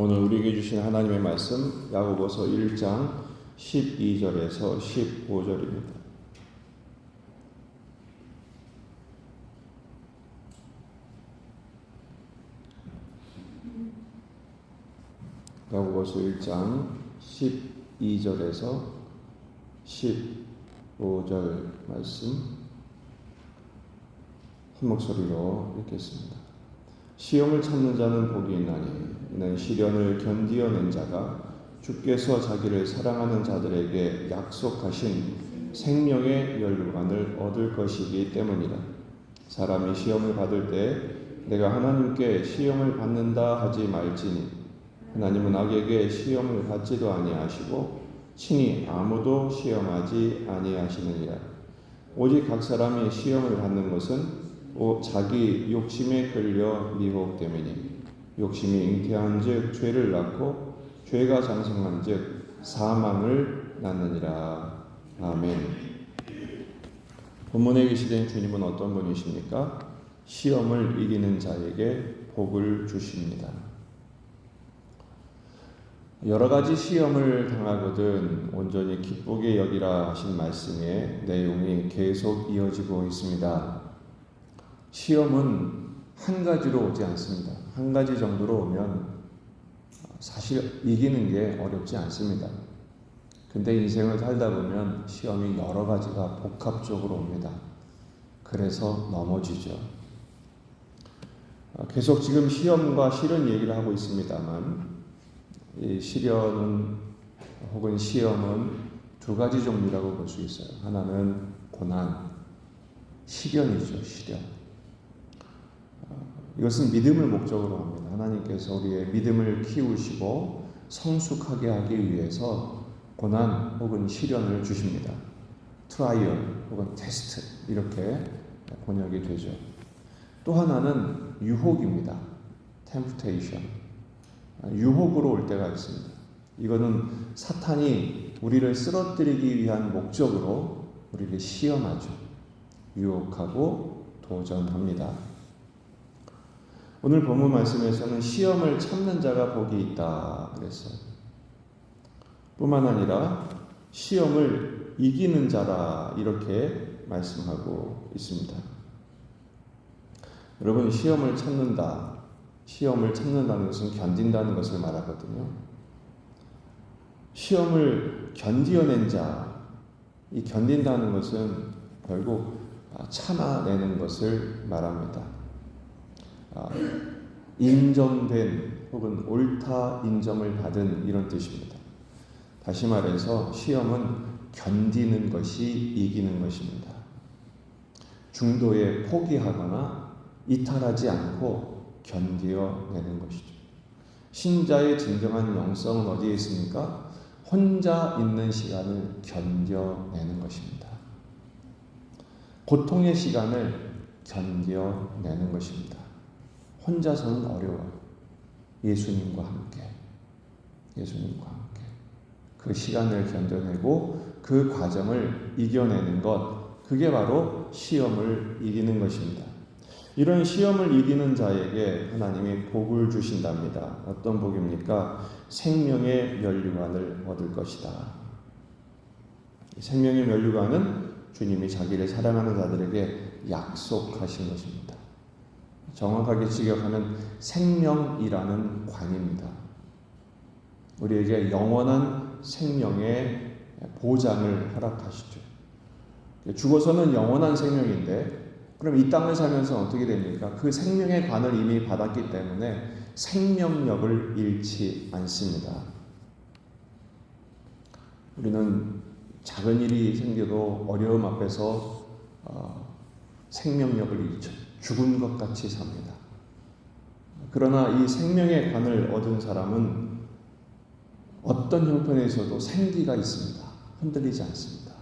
오늘 우리에게 주신 하나님의 말씀 야고보서 1장 12절에서 15절입니다. 야고보서 1장 12절에서 15절 말씀 한 목소리로 읽겠습니다. 시험을 참는 자는 복이 있나니 이는 시련을 견디어낸 자가 주께서 자기를 사랑하는 자들에게 약속하신 생명의 연료관을 얻을 것이기 때문이라. 사람이 시험을 받을 때 내가 하나님께 시험을 받는다 하지 말지니 하나님은 악에게 시험을 받지도 아니하시고 친히 아무도 시험하지 아니하시느니라. 오직 각 사람이 시험을 받는 것은 자기 욕심에 끌려 미혹됨이니 욕심이 잉태한즉 죄를 낳고 죄가 장성한즉 사망을 낳느니라. 아멘. 본문에 계시된 주님은 어떤 분이십니까? 시험을 이기는 자에게 복을 주십니다. 여러 가지 시험을 당하거든 온전히 기쁘게 여기라 하신 말씀의 내용이 계속 이어지고 있습니다. 시험은 한 가지로 오지 않습니다. 한 가지 정도로 오면 사실 이기는 게 어렵지 않습니다. 근데 인생을 살다 보면 시험이 여러 가지가 복합적으로 옵니다. 그래서 넘어지죠. 계속 지금 시험과 실현 얘기를 하고 있습니다만, 이 시련은 혹은 시험은 두 가지 종류라고 볼 수 있어요. 하나는 고난, 시련이죠, 시련. 이것은 믿음을 목적으로 합니다. 하나님께서 우리의 믿음을 키우시고 성숙하게 하기 위해서 고난 혹은 시련을 주십니다. 트라이얼 혹은 테스트 이렇게 번역이 되죠. 또 하나는 유혹입니다. temptation. 유혹으로 올 때가 있습니다. 이거는 사탄이 우리를 쓰러뜨리기 위한 목적으로 우리를 시험하죠. 유혹하고 도전합니다. 오늘 본문 말씀에서는 시험을 참는 자가 복이 있다 그랬어요. 뿐만 아니라 시험을 이기는 자라 이렇게 말씀하고 있습니다. 여러분 시험을 참는다. 시험을 참는다는 것은 견딘다는 것을 말하거든요. 시험을 견디어낸 자, 이 견딘다는 것은 결국 참아내는 것을 말합니다. 아, 인정된 혹은 옳다 인정을 받은 이런 뜻입니다. 다시 말해서 시험은 견디는 것이 이기는 것입니다. 중도에 포기하거나 이탈하지 않고 견디어내는 것이죠. 신자의 진정한 영성은 어디에 있습니까? 혼자 있는 시간을 견뎌내는 것입니다. 고통의 시간을 견뎌내는 것입니다. 혼자서는 어려워요. 예수님과 함께. 예수님과 함께. 그 시간을 견뎌내고 그 과정을 이겨내는 것, 그게 바로 시험을 이기는 것입니다. 이런 시험을 이기는 자에게 하나님이 복을 주신답니다. 어떤 복입니까? 생명의 면류관을 얻을 것이다. 생명의 면류관은 주님이 자기를 사랑하는 자들에게 약속하신 것입니다. 정확하게 직역하면 생명이라는 관입니다. 우리에게 영원한 생명의 보장을 허락하시죠. 죽어서는 영원한 생명인데, 그럼 이 땅을 살면서 어떻게 됩니까? 그 생명의 관을 이미 받았기 때문에 생명력을 잃지 않습니다. 우리는 작은 일이 생겨도 어려움 앞에서 어, 생명력을 잃죠. 죽은 것 같이 삽니다. 그러나 이 생명의 관을 얻은 사람은 어떤 형편에서도 생기가 있습니다. 흔들리지 않습니다.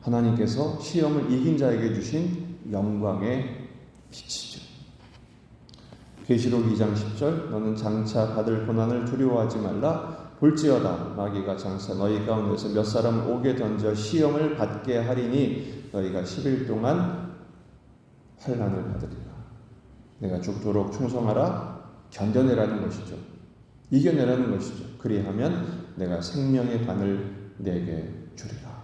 하나님께서 시험을 이긴 자에게 주신 영광의 빛이죠. 계시록 2장 10절 너는 장차 받을 고난을 두려워하지 말라 볼지어다 마귀가 장차 너희 가운데서 몇 사람 오게 던져 시험을 받게 하리니 너희가 10일 동안 환란을 받으리라. 내가 죽도록 충성하라. 견뎌내라는 것이죠. 이겨내라는 것이죠. 그리하면 내가 생명의 관을 내게 주리라.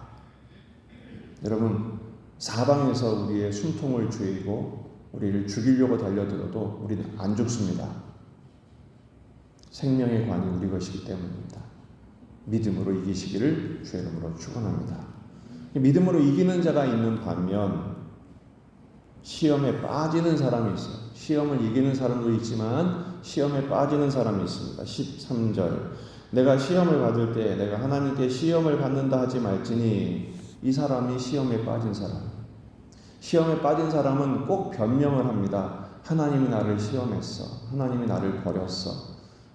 여러분 사방에서 우리의 숨통을 죄이고 우리를 죽이려고 달려들어도 우리는 안 죽습니다. 생명의 관이 우리 것이기 때문입니다. 믿음으로 이기시기를 주의 이름으로 축원합니다. 믿음으로 이기는 자가 있는 반면 시험에 빠지는 사람이 있어요. 시험을 이기는 사람도 있지만 시험에 빠지는 사람이 있습니다. 13절. 내가 시험을 받을 때 내가 하나님께 시험을 받는다 하지 말지니 이 사람이 시험에 빠진 사람. 시험에 빠진 사람은 꼭 변명을 합니다. 하나님이 나를 시험했어. 하나님이 나를 버렸어.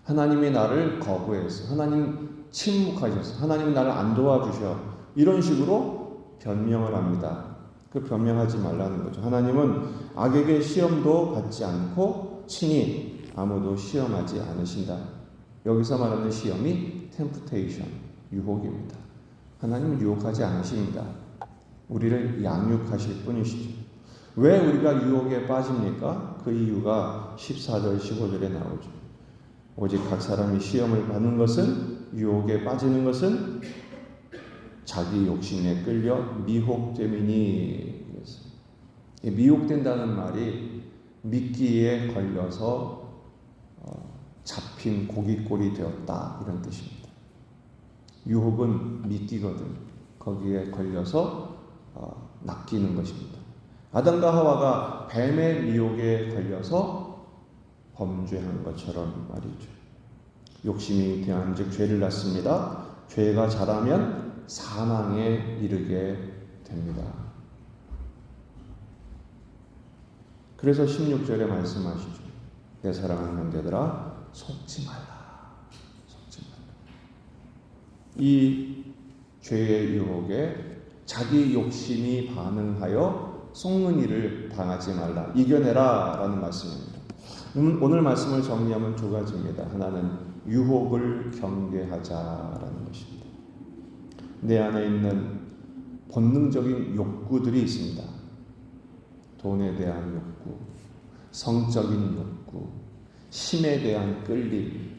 하나님이 나를 거부했어. 하나님 침묵하셨어. 하나님이 나를 안 도와주셔. 이런 식으로 변명을 합니다. 그 변명하지 말라는 거죠. 하나님은 악에게 시험도 받지 않고 친히 아무도 시험하지 않으신다. 여기서 말하는 시험이 템프테이션, 유혹입니다. 하나님은 유혹하지 않으십니다. 우리를 양육하실 뿐이시죠. 왜 우리가 유혹에 빠집니까? 그 이유가 14절, 15절에 나오죠. 오직 각 사람이 시험을 받는 것은 유혹에 빠지는 것은 자기 욕심에 끌려 미혹됨이니 미혹된다는 말이 미끼에 걸려서 어, 잡힌 고깃골이 되었다 이런 뜻입니다. 유혹은 미끼거든 거기에 걸려서 어, 낚이는 것입니다. 아담과 하와가 뱀의 미혹에 걸려서 범죄한 것처럼 말이죠. 욕심이 대한즉 죄를 낳습니다. 죄가 자라면 사망에 이르게 됩니다. 그래서 16절에 말씀하시죠. 내 사랑하는 형제들아 속지 말라. 속지 말라. 이 죄의 유혹에 자기 욕심이 반응하여 속는 일을 당하지 말라. 이겨내라. 라는 말씀입니다. 오늘 말씀을 정리하면 두 가지입니다. 하나는 유혹을 경계하자라는 것입니다. 내 안에 있는 본능적인 욕구들이 있습니다. 돈에 대한 욕구, 성적인 욕구, 힘에 대한 끌림,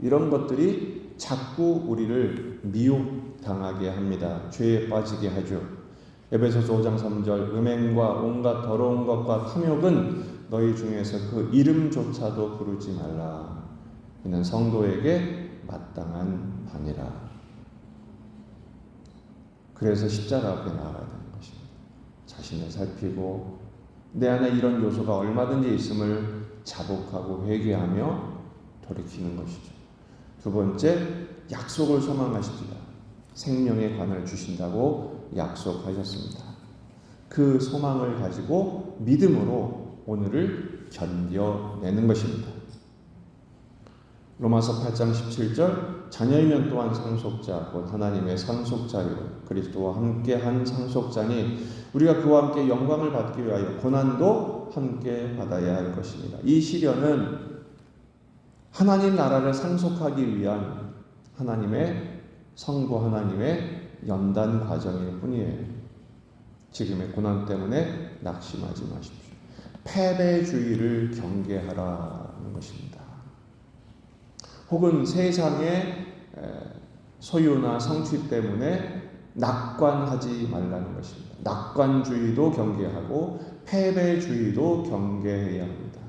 이런 것들이 자꾸 우리를 미혹당하게 합니다. 죄에 빠지게 하죠. 에베소서 5장 3절 음행과 온갖 더러운 것과 탐욕은 너희 중에서 그 이름조차도 부르지 말라. 이는 성도에게 마땅한 반이라. 그래서 십자가 앞에 나아가야 되는 것입니다. 자신을 살피고 내 안에 이런 요소가 얼마든지 있음을 자복하고 회개하며 돌이키는 것이죠. 두 번째, 약속을 소망하십니다. 생명의 관을 주신다고 약속하셨습니다. 그 소망을 가지고 믿음으로 오늘을 견뎌내는 것입니다. 로마서 8장 17절 자녀이면 또한 상속자 곧 하나님의 상속자요 그리스도와 함께 한 상속자니 우리가 그와 함께 영광을 받기 위하여 고난도 함께 받아야 할 것입니다. 이 시련은 하나님 나라를 상속하기 위한 하나님의 성부 하나님의 연단 과정일 뿐이에요. 지금의 고난 때문에 낙심하지 마십시오. 패배주의를 경계하라는 것입니다. 혹은 세상의 소유나 성취 때문에 낙관하지 말라는 것입니다. 낙관주의도 경계하고 패배주의도 경계해야 합니다.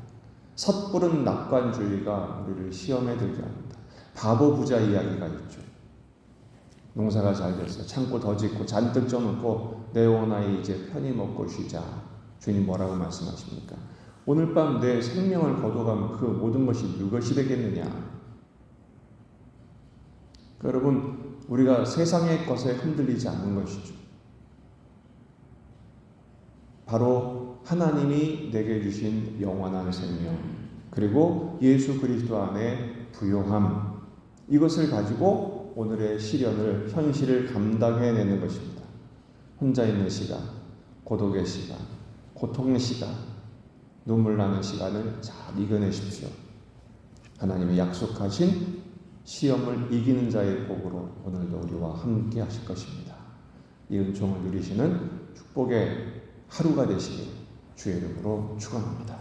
섣부른 낙관주의가 우리를 시험에 들게 합니다. 바보 부자 이야기가 있죠. 농사가 잘 됐어. 창고 더 짓고 잔뜩 쪄놓고 내 오나이 이제 편히 먹고 쉬자. 주님 뭐라고 말씀하십니까? 오늘 밤 내 생명을 거둬가면 그 모든 것이 무엇이 되겠느냐? 여러분, 우리가 세상의 것에 흔들리지 않는 것이죠. 바로 하나님이 내게 주신 영원한 생명, 그리고 예수 그리스도 안에 부요함, 이것을 가지고 오늘의 시련을, 현실을 감당해내는 것입니다. 혼자 있는 시간, 고독의 시간, 고통의 시간, 눈물 나는 시간을 잘 이겨내십시오. 하나님의 약속하신 시험을 이기는 자의 복으로 오늘도 우리와 함께 하실 것입니다. 이 은총을 누리시는 축복의 하루가 되시길 주의 이름으로 축원합니다.